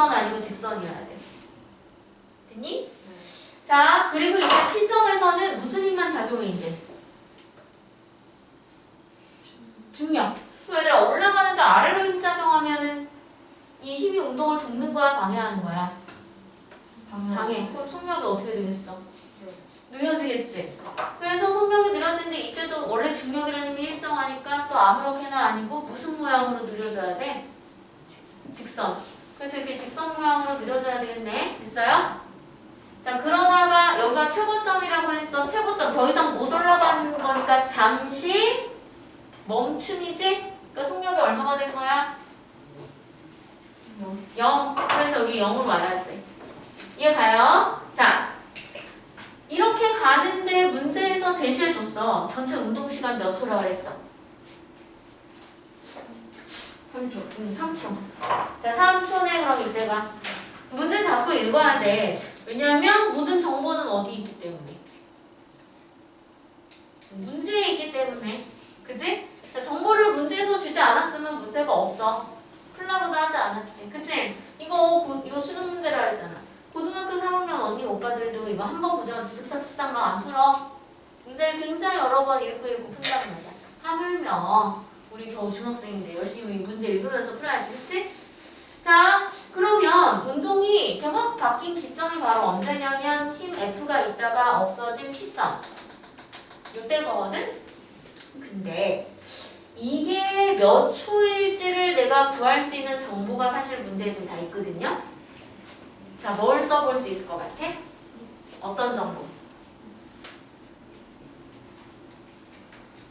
곡선 아니고 직선이어야 돼. 됐니? 자, 그리고 이제 필정에서는 무슨 힘만 작용해 이제? 중력. 그 얘들아 올라가는데 아래로 힘 작용하면은 이 힘이 운동을 돕는 거야, 방해하는 거야? 방해. 그럼 속력이 어떻게 되겠어? 느려지겠지. 그래서 속력이 느려지는데 이때도 원래 중력이라는 힘이 일정하니까 또 아무렇게나 아니고 무슨 모양으로 느려져야 돼? 직선. 그래서 이렇게 직선 모양으로 느려져야 되겠네. 됐어요? 자 그러다가 여기가 최고점이라고 했어. 최고점 더 이상 못 올라가는 거니까 잠시 멈춤이지? 그러니까 속력이 얼마가 된 거야? 0. 그래서 여기 0으로 와야지. 이해 가요? 자 이렇게 가는데 문제에서 제시해줬어. 전체 운동 시간 몇 초라 그랬어? 3초. 응, 3초. 자, 3초네. 그럼 이때가. 문제 자꾸 읽어야 돼. 왜냐하면 모든 정보는 어디 있기 때문에. 문제에 있기 때문에. 그지? 자, 정보를 문제에서 주지 않았으면 문제가 없죠. 풀라고도 하지 않았지. 그치? 이거, 고- 이거 수능 문제라 그랬잖아. 고등학교 3학년 언니 오빠들도 이거 한 번 보자마자 쓱싹쓱싹 막 안 풀어. 문제를 굉장히 여러 번 읽고 읽고 푼단 말이야. 하물며 우리 겨우 중학생인데 열심히 문제 읽으면서 풀어야지, 그치? 자, 그러면 운동이 이렇게 확 바뀐 기점이 바로 언제냐면 힘 F가 있다가 없어진 P점. 이때일 거거든? 근데 이게 몇 초일지를 내가 구할 수 있는 정보가 사실 문제에 지금 다 있거든요? 자, 뭘 써볼 수 있을 것 같아? 어떤 정보?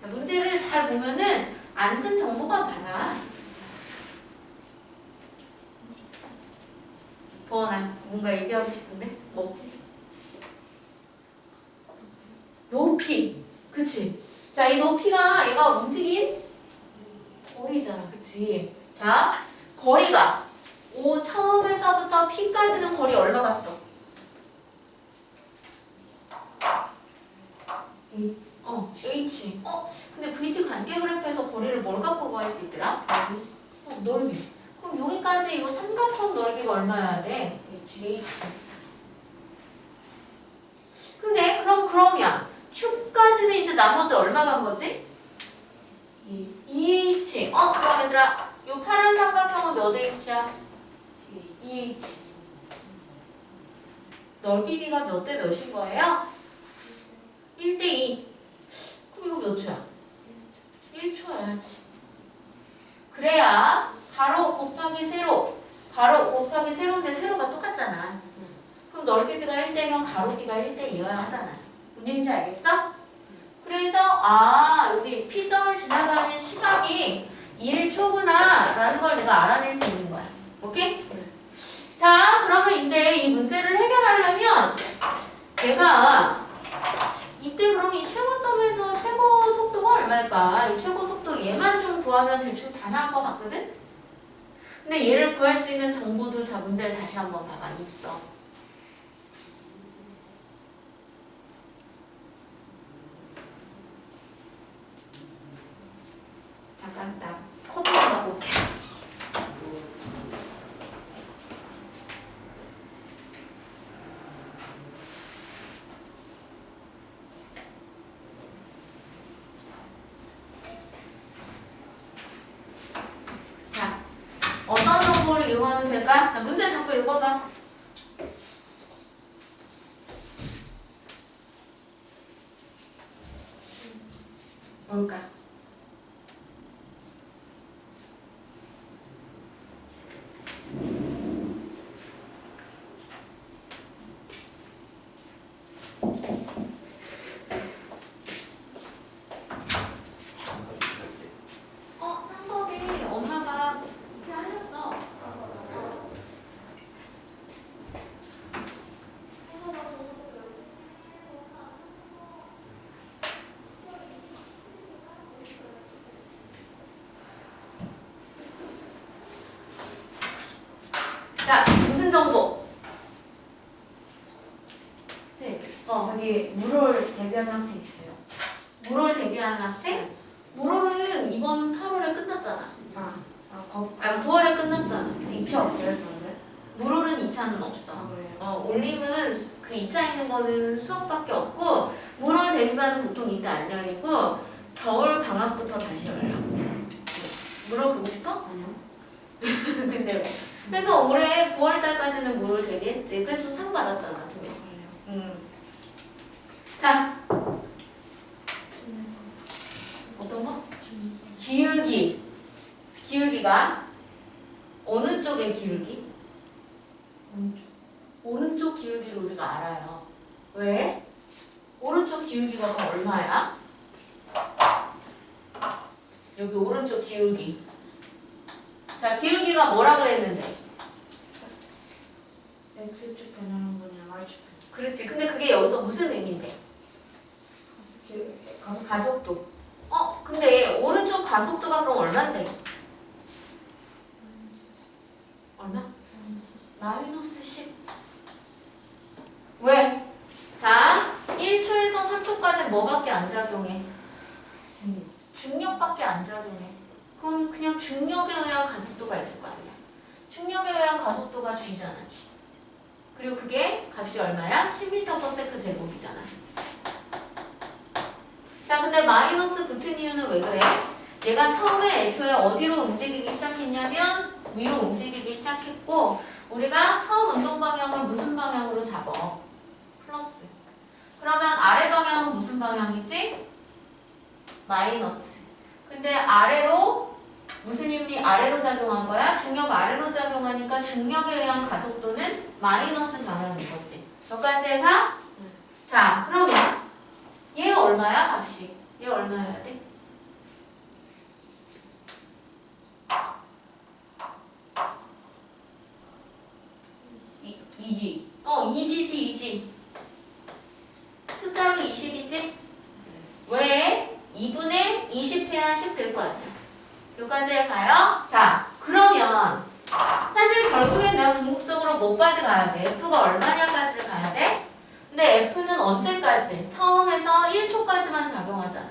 자, 문제를 잘 보면은 안 쓴 정보가 많아. 보원아, 뭔가 얘기하고 싶은데? 뭐? 높이. 그치? 자, 이 높이가 얘가 움직인 거리잖아. 그치? 자, 거리가 O 처음에서부터 P까지는 거리 얼마 갔어? 이, 어, H. 어, 근데 VT 관계 그래프에서 거리를 뭘 갖고 구할 수 있더라? 어, 넓이. 그럼 여기까지 이거 삼각형 넓이가 얼마여야 돼? H. 근데 그럼 그러면 Q까지는 이제 나머지 얼마 간 거지? 2H. 어, 그럼 얘들아, 요 파란 삼각형은 몇 H야? 2H. 넓이비가 몇 대 몇인 거예요? 1대 2. 그럼 이거 몇 초야? 1초여야지. 그래야 가로 곱하기 세로, 가로 곱하기 세로인데 세로가 똑같잖아. 그럼 넓이 비가 1대면 가로 비가 1대 2여야 하잖아. 뭔지 알겠어? 그래서 아 여기 P점을 지나가는 시각이 1초구나 라는 걸 내가 알아낼 수 있는 거야. 오케이? 자 그러면 이제 이 문제를 해결하려면 내가 이때 그럼 이 최고점에서 최고 속도가 얼마일까? 이 최고 속도 얘만 좀 구하면 대충 다 나올 것 같거든? 근데 얘를 구할 수 있는 정보도 자 문제를 다시 한번 봐봐 있어. 잠깐 나 코드 좀 하고 올게. 자, 어떤 정보를 이용하면 될까? 자, 문제 자꾸 읽어봐. 뭘까? 어, 상법이 엄마가 이렇게 하셨어. 자, 무슨 정보? 네. 어, 여기 물을 대비하는 학생 있어요. 물을 대비하는 학생? 물올은 이번 8월에 끝났잖아. 아, 아, 거, 아, 9월에 끝났잖아. 입체 없어요, 그런데? 2차는 없어. 아, 그래요? 어, 올림은 그 2차 있는 거는 수업밖에 없고 물월 대비반은 보통 이때 안 열리고 겨울 방학부터 다시 열려. 물어보고 싶어? 아니요. 근데 왜? 그래서 올해 9월 달까지는 물을 대비했지. 그래서 상 받았잖아? 음. 자, 어떤 거? 기울기. 기울기가 어느 쪽의 기울기? 오른쪽 기울기를 우리가 알아요. 왜? 오른쪽 기울기가 그럼 얼마야? 여기 오른쪽 기울기. 자, 기울기가 뭐라 그랬는데? X축 변하는 거냐 Y축 그렇지. 근데 그게 여기서 무슨 의미인데? 변 가속, 가속도. 어, 근데 오른쪽 가속도가 그럼 얼만데? 얼마? 마이너스 10. 왜? 자, 1초에서 3초까지 뭐밖에 안 작용해? 중력밖에 안 작용해. 그럼 그냥 중력에 의한 가속도가 있을 거 아니야. 중력에 의한 가속도가 G잖아, G. 그리고 그게 값이 얼마야? 10m/s 제곱이잖아. 자, 근데 마이너스 붙은 이유는 왜 그래? 얘가 처음에 애초에 어디로 움직이기 시작했냐면 위로 움직이기 시작했고 우리가 처음 운동 방향을 무슨 방향으로 잡어? 플러스. 그러면 아래 방향은 무슨 방향이지? 마이너스. 근데 아래로 무슨 힘이 아래로 작용한 거야? 중력 아래로 작용하니까 중력에 의한 가속도는 마이너스 방향인 거지. 여기까지 해가? 자, 그러면 얘 얼마야 값이? 얘 얼마여야 돼? 이, 2G. 어, 2G지, 2G. 숫자로 20이지? 왜? 2분의 20 해야 10될거 아니야. 여기까지 가요? 자, 그러면 사실 결국엔 내가 궁극적으로 뭐까지 가야 돼? F가 얼마냐까지를 가야 돼? 근데 F는 언제까지? 처음에서 1초까지만 작용하잖아.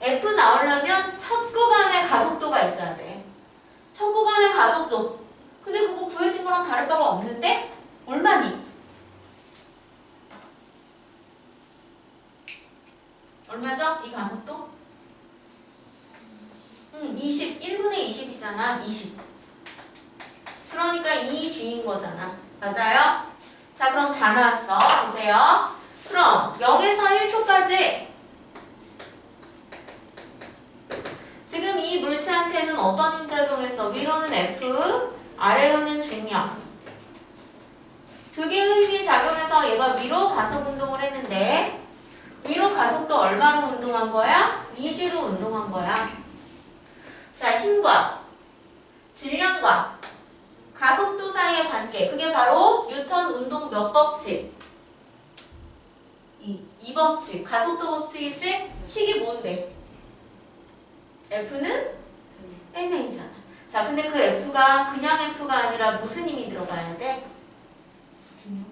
F 나오려면 첫 구간의 가속도가 있어야 돼. 첫 구간의 가속도. 근데 그거 구해진 거랑 다를 바가 없는데? 얼마니? 얼마죠? 이 가속도? 응, 20. 1분의 20이잖아. 20. 그러니까 2G인 거잖아. 맞아요? 자, 그럼 다 나왔어. 보세요. 그럼 0에서 1초까지 지금 이 물체한테는 어떤 힘 작용했어? 위로는 F, 아래로는 중력. 두 개의 힘이 작용해서 얘가 위로 가속 운동을 했는데 위로 가속도 얼마로 운동한 거야? 2G로 운동한 거야. 자, 힘과 가속도 관계. 그게 바로 뉴턴 운동 몇 법칙? 이, 이 법칙. 가속도 법칙이지? 식이 뭔데? F는 ma잖아. 자, 근데 그 F가 그냥 F가 아니라 무슨 힘이 들어가야 돼? 중요?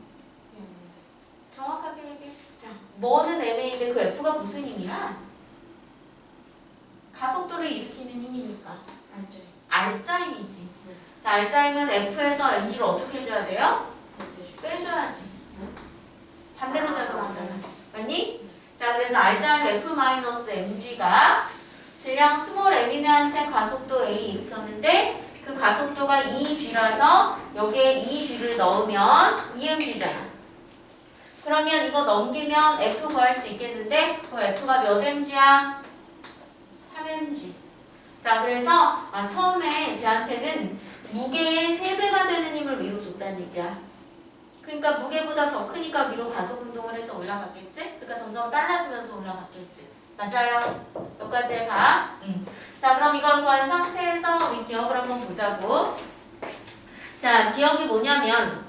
정확하게 얘기해. 자, 뭐는 ma인데 그 F가 무슨 힘이야? 가속도를 일으키는 힘이니까. 알죠? 알짜 힘이지. 네. 자, 알짜 힘은 F에서 mg를 어떻게 해줘야 돼요? 빼줘야지. 반대로 작용하잖아. 맞니? 자, 그래서 힘 F-mg가 질량 스몰 m이네한테 가속도 a 일으켰는데 그 가속도가 2g라서 여기에 2g를 넣으면 2mg잖아. 그러면 이거 넘기면 F 구할 수 있겠는데 그 F가 몇 mg야? 3mg. 자, 그래서 아, 처음에 쟤한테는 무게의 3배가 되는 힘을 위로 줬다는 얘기야. 그러니까 무게보다 더 크니까 위로 가속 운동을 해서 올라갔겠지? 그러니까 점점 빨라지면서 올라갔겠지. 맞아요. 여기까지 가. 응. 자, 그럼 이걸 구한 상태에서 우리 기억을 한번 보자고. 자, 기억이 뭐냐면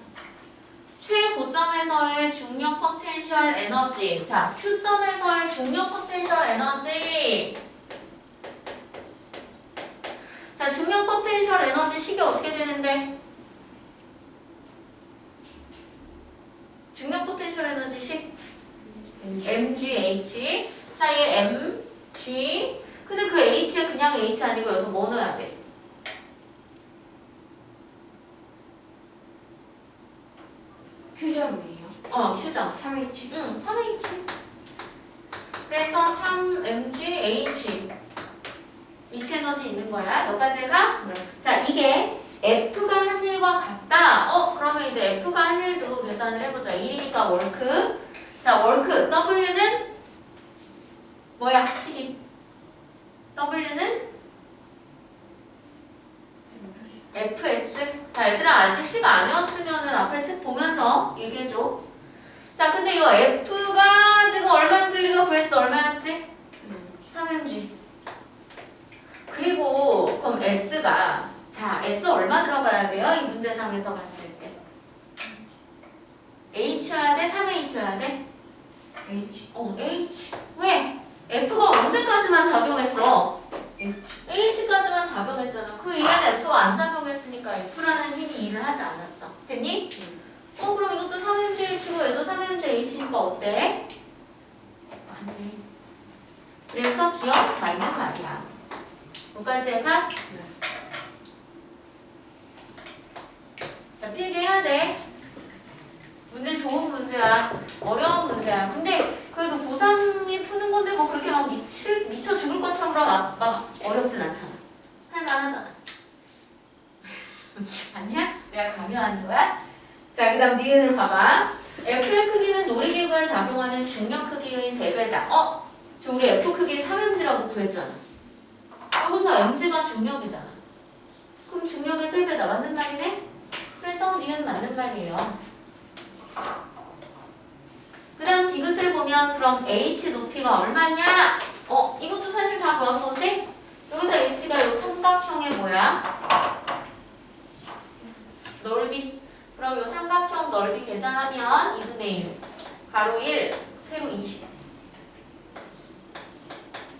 최고점에서의 중력 포텐셜 에너지. 자, Q점에서의 중력 포텐셜 에너지. 자, 중력 포텐셜 어떻게 되는데? 중력 포텐셜 에너지 식 mgh. 자, 얘 m, g. 근데 그 h에 그냥 h 아니고 여기서 뭐 넣어야 돼? 휴전이에요. 어, 휴전. 3H. 응, 3H. 그래서 3MgH. 위치 에너지 있는 거야. 여기까지가 네. 자, 이게 F가 한 일과 같다. 어, 그러면 이제 F가 한 일도 계산을 해보자. 1이니까 월크. 자, 월크. W는 뭐야? 식이. W는 FS. 자, 얘들아, 아직 시가 아니었으면은 앞에 책 보면서 얘기해줘. 자, 근데 이 F가 지금 얼마인지 우리가 구했어. 얼마였지? 3mg. 그리고 그럼 S가 자 S 얼마 들어가야 돼요? 이 문제상에서 봤을 때 H여야 돼? 3H여야 돼? H. 어 H 왜? F가 언제까지만 작용했어? H. H까지만 작용했잖아 그 이후에는 F가 안 작용했으니까 F라는 힘이 일을 하지 않았죠 됐니? 어 그럼 이것도 3MGH고 얘도 3MGH니까 어때? 맞네 그래서 기억 맞는 말이야 여기까지 해가? 자, 필기해야 돼. 문제 좋은 문제야. 어려운 문제야. 근데 그래도 고3이 푸는 건데 뭐 그렇게 막 미칠, 미쳐 죽을 것처럼 막, 막 어렵진 않잖아. 할만하잖아. 아니야? 내가 강요하는 거야? 자, 그 다음 니은을 봐봐. F의 크기는 놀이기구에 작용하는 중력 크기의 3배다. 어? 지금 우리 F 크기 3mg라고 구했잖아. 여기서 mg가 중력이잖아. 그럼 중력의 3배다. 맞는 말이네? 그래서 니은 맞는 말이에요. 그 다음 디귿을 보면 그럼 h 높이가 얼마냐? 어, 이것도 사실 다 구한 건데 여기서 h가 이 삼각형의 뭐야? 넓이. 그럼 이 삼각형 넓이 계산하면 2분의 1. 가로 1, 세로 20.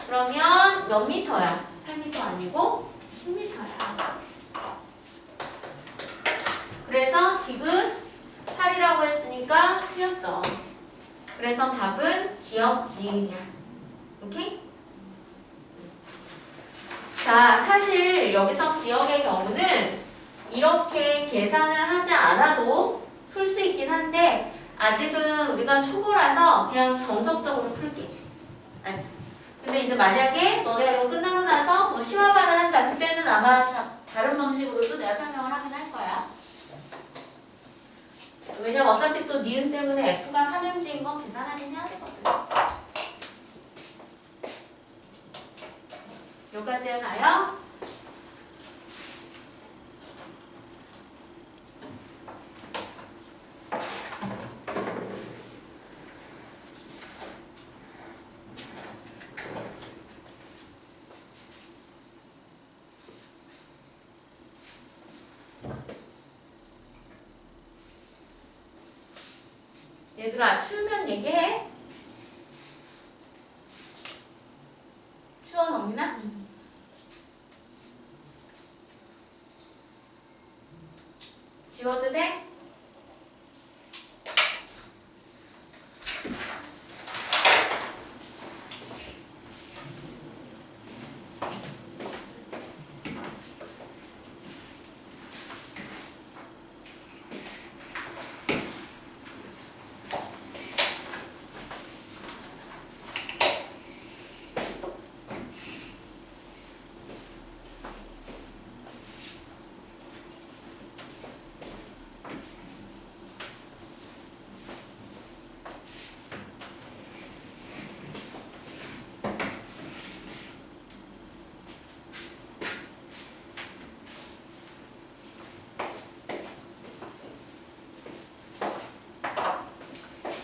그러면 몇 미터야? 8미터 아니고 10미터야. 그래서 디귿 8이라고 했으니까 틀렸죠. 그래서 답은 기억 니은이야. 오케이? 자, 사실 여기서 기억의 경우는 이렇게 계산을 하지 않아도 풀 수 있긴 한데 아직은 우리가 초보라서 그냥 정석적으로 풀게. 알지? 근데 이제 만약에 너네가 이거 끝나고 나서 뭐 심화반을 한다. 그때는 아마 자- 다른 방식으로도 내가 설명을 하긴 할 거야. 왜냐면 어차피 또 니은 때문에 F가 3형제인 건 계산하긴 해야 되거든. 여기까지 가요. 얘들아 추우면 얘기해. 추워 넘기나? 지워도 돼?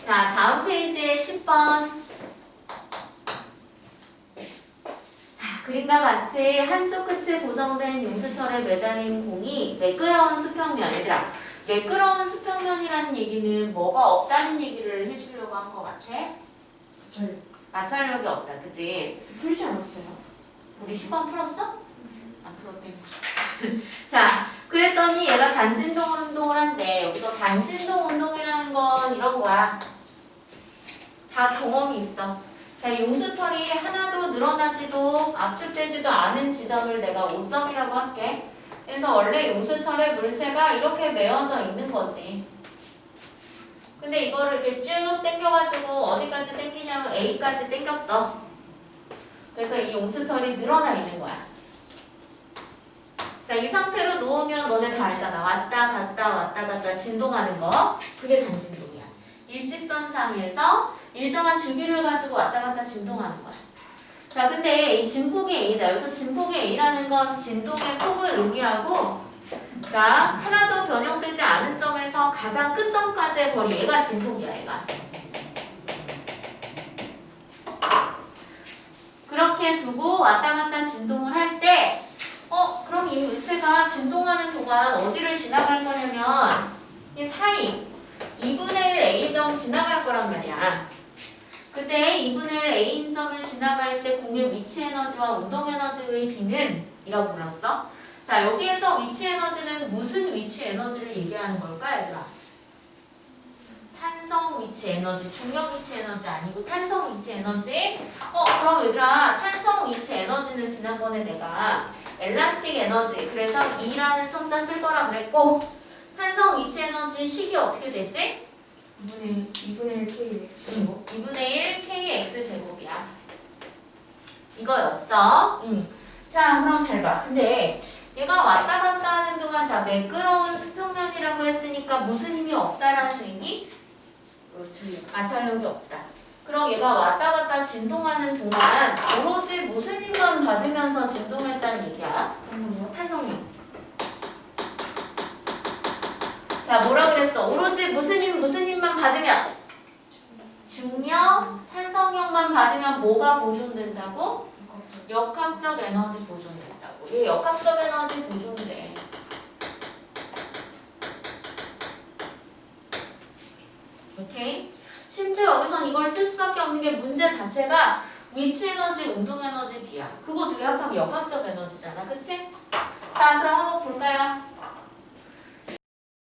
자, 다음 페이지에 10번. 자, 그림과 같이 한쪽 끝에 고정된 용수철에 매달린 공이 매끄러운 수평면. 얘들아, 매끄러운 수평면이라는 얘기는 뭐가 없다는 얘기를 해주려고 한 것 같아? 저 마찰력이 없다, 그지? 풀지 않았어요. 우리 10번 풀었어? 안 풀었대. 자, 그랬더니 얘가 단진동 운동을 한대. 여기서 단진동 운동이라는 건 이런 거야. 다 경험이 있어. 자, 용수철이 하나도 늘어나지도 압축되지도 않은 지점을 내가 5점이라고 할게. 그래서 원래 용수철의 물체가 이렇게 메어져 있는 거지. 근데 이거를 이렇게 쭉 당겨가지고 어디까지 당기냐면 A까지 당겼어. 그래서 이 용수철이 늘어나 있는 거야. 자, 이 상태로 놓으면 너네 다 알잖아. 왔다 갔다 왔다 갔다 진동하는 거. 그게 단진동이야. 일직선상에서 일정한 주기를 가지고 왔다 갔다 진동하는 거야. 자, 근데 이 진폭의 A다. 여기서 진폭의 A라는 건 진동의 폭을 의미하고 자, 하나도 변형되지 않은 점에서 가장 끝점까지의 거리 얘가 진폭이야, 얘가. 그렇게 두고 왔다 갔다 진동을 할 때, 어, 그럼 이 물체가 진동하는 동안 어디를 지나갈 거냐면, 이 사이, 2분의 1 A점 지나갈 거란 말이야. 그때 2분의 1 A점을 지나갈 때 공의 위치 에너지와 운동 에너지의 비는 이라고 불렀어. 자, 여기에서 위치 에너지는 무슨 위치 에너지를 얘기하는 걸까, 얘들아? 탄성 위치 에너지, 중력 위치 에너지 아니고 탄성 위치 에너지. 어, 그럼 얘들아, 탄성 위치 에너지는 지난번에 내가 엘라스틱 에너지, 그래서 E라는 첨자 쓸 거라 그랬고, 탄성 위치 에너지 식이 어떻게 되지? 2분의 2분의 1 K 응, 2분의 1 KX 제곱이야. 이거였어. 응. 자, 그럼 잘 봐. 근데 얘가 왔다 갔다 하는 동안 자 매끄러운 수평면이라고 했으니까 무슨 힘이 없다라는? 그렇죠. 마찰력이 없다. 그럼 얘가 왔다 갔다 진동하는 동안 오로지 무슨 힘만 받으면서 진동했다는 얘기야? 탄성력. 자, 뭐라 그랬어? 오로지 무슨 힘, 무슨 힘만 받으면? 중력, 탄성력만 받으면 뭐가 보존된다고? 역학적 에너지 보존된다고. 얘 역학적 에너지 보존돼. 오케이? 심지어 여기선 이걸 쓸 수밖에 없는 게 문제 자체가 위치 에너지, 운동 에너지 비야. 그거 두 개 합하면 역학적 에너지잖아. 그치? 자, 그럼 한번 볼까요?